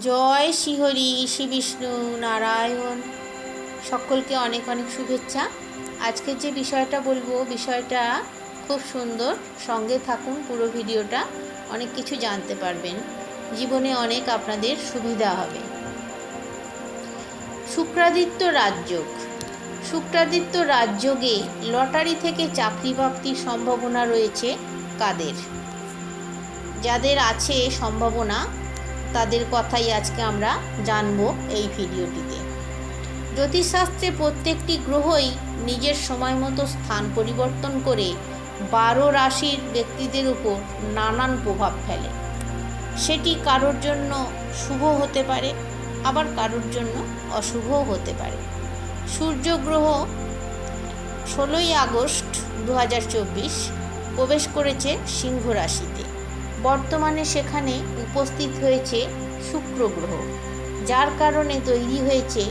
জয় শ্রীহরি শ্রী বিষ্ণু, নারায়ণ। সকলকে অনেক অনেক শুভেচ্ছা। আজকের যে বিষয়টা বলব, বিষয়টা খুব সুন্দর। সঙ্গে থাকুন, পুরো ভিডিওটা অনেক কিছু জানতে পারবেন। জীবনে অনেক আপনাদের সুবিধা হবে। শুক্রাদিত্য রাজযোগ। শুক্রাদিত্য রাজযোগে লটারি থেকে চাকরি প্রাপ্তির সম্ভাবনা রয়েছে কাদের? যাদের আছে সম্ভাবনা তাদের কথাই আজকে আমরা জানব এই ভিডিওটিতে। জ্যোতিষশাস্ত্রে প্রত্যেকটি গ্রহই নিজের সময় মতো স্থান পরিবর্তন করে বারো রাশির ব্যক্তিদের উপর নানান প্রভাব ফেলে। সেটি কারোর জন্য শুভ হতে পারে, আবার কারোর জন্য অশুভও হতে পারে। সূর্য গ্রহ ষোলোই আগস্ট দু হাজার চব্বিশ প্রবেশ করেছে সিংহ রাশিতে। বর্তমানে সেখানে উপস্থিত হয়েছে শুক্র গ্রহ যার কারণে তৈরি হয়েছে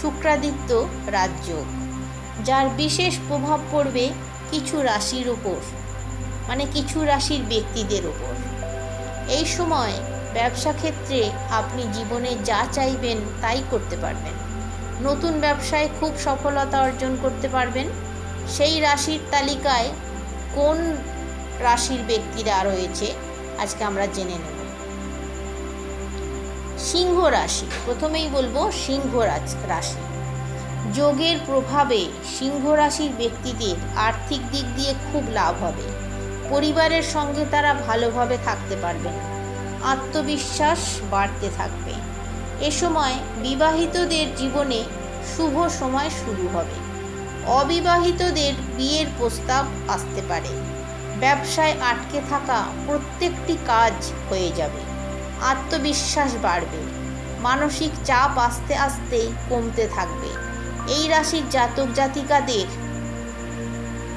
শুক্রাদিত্য রাজ্য, যার বিশেষ প্রভাব পড়বে কিছু রাশির ওপর মানে কিছু রাশির ব্যক্তিদের ওপর এই সময় ব্যবসা ক্ষেত্রে আপনি জীবনে যা চাইবেন তাই করতে পারবেন। নতুন ব্যবসায় খুব সফলতা অর্জন করতে পারবেন। সেই রাশির তালিকায় কোন রাশির ব্যক্তিরা রয়েছে আজকে আমরা জেনে নেব। সিংহ রাশি, প্রথমেই বলব সিংহ রাশি। যোগের প্রভাবে সিংহ রাশির ব্যক্তিদের আর্থিক দিক দিয়ে খুব লাভ হবে। পরিবারের সঙ্গে তারা ভালোভাবে থাকতে পারবেন আত্মবিশ্বাস বাড়তে থাকবে। এ সময় বিবাহিতদের জীবনে শুভ সময় শুরু হবে। অবিবাহিতদের বিয়ের প্রস্তাব আসতে পারে। ব্যবসায় আটকে থাকা প্রত্যেকটি কাজ হয়ে যাবে। আত্মবিশ্বাস বাড়বে। মানসিক চাপ আস্তে আস্তে কমতে থাকবে। এই রাশির জাতক জাতিকাদের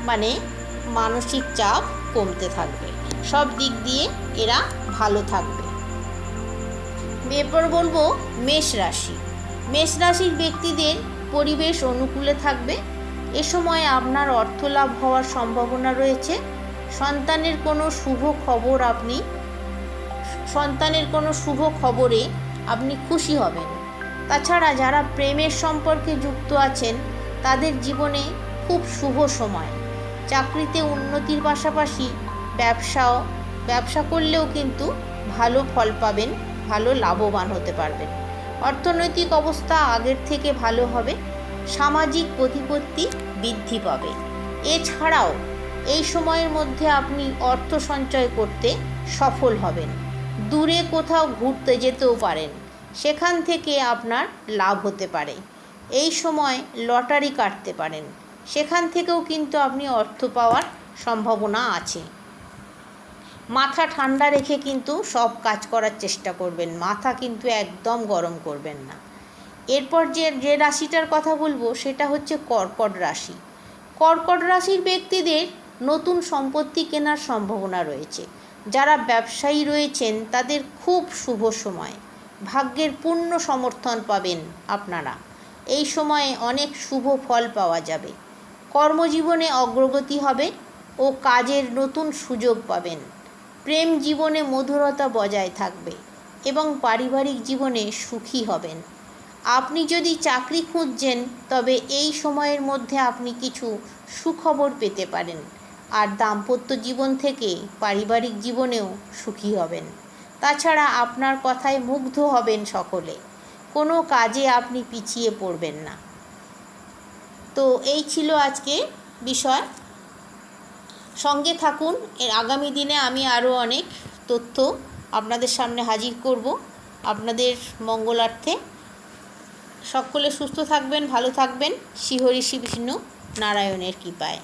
মানে মানসিক চাপ কমতে থাকবে। সব দিক দিয়ে এরা ভালো থাকবে। এরপর বলব মেষ রাশি। মেষ রাশির ব্যক্তিদের পরিবেশ অনুকূলে থাকবে। এ সময় আপনার অর্থ লাভ হওয়ার সম্ভাবনা রয়েছে। সন্তানের কোনো শুভ খবর আপনি, সন্তানের কোনো শুভ খবরে আপনি খুশি হবেন। তাছাড়া যারা প্রেমের সম্পর্কে যুক্ত আছেন, তাদের জীবনে খুব শুভ সময়। চাকরিতে উন্নতির পাশাপাশি ব্যবসাও, ব্যবসা করলেও কিন্তু ভালো ফল পাবেন, ভালো লাভবান হতে পারবেন। অর্থনৈতিক অবস্থা আগের থেকে ভালো হবে, সামাজিক প্রতিপত্তি বৃদ্ধি পাবে। এছাড়াও এই সময়ের মধ্যে আপনি অর্থ সঞ্চয় করতে সফল হবেন। দূরে কোথাও ঘুরতে যেতেও পারেন। সেখান থেকে আপনার লাভ হতে পারে। এই সময় লটারি কাটতে পারেন। সেখান থেকেও কিন্তু আপনি অর্থ পাওয়ার সম্ভাবনা আছে। মাথা ঠান্ডা রেখে কিন্তু সব কাজ করার চেষ্টা করবেন। মাথা কিন্তু একদম গরম করবেন না। এরপর যে যে রাশিটার কথা বলব, সেটা হচ্ছে কর্কট রাশি। কর্কট রাশির ব্যক্তিদের নতুন সম্পত্তি কেনার সম্ভাবনা রয়েছে। যারা ব্যবসায়ী রয়েছেন, তাদের খুব শুভ সময়। ভাগ্যের পূর্ণ সমর্থন পাবেন আপনারা। এই সময়ে অনেক শুভ ফল পাওয়া যাবে। কর্মজীবনে অগ্রগতি হবে ও কাজের নতুন সুযোগ পাবেন। প্রেম জীবনে মধুরতা বজায় থাকবে এবং পারিবারিক জীবনে সুখী হবেন। আপনি যদি চাকরি খুঁজছেন, তবে এই সময়ের মধ্যে আপনি কিছু সুখবর পেতে পারেন। আর দাম্পত্য জীবন থেকে পারিবারিক জীবনেও সুখী হবেন। তাছাড়া আপনার কথায় মুগ্ধ হবেন সকলে। কোনো কাজে আপনি পিছিয়ে পড়বেন না। তো এই ছিল আজকে বিষয়। সঙ্গে থাকুন, এর আগামী দিনে আমি আরও অনেক তথ্য আপনাদের সামনে হাজির করব আপনাদের মঙ্গলার্থে। সকলে সুস্থ থাকবেন, ভালো থাকবেন। শ্রীহরি শ্রী বিষ্ণু নারায়ণের কৃপায়।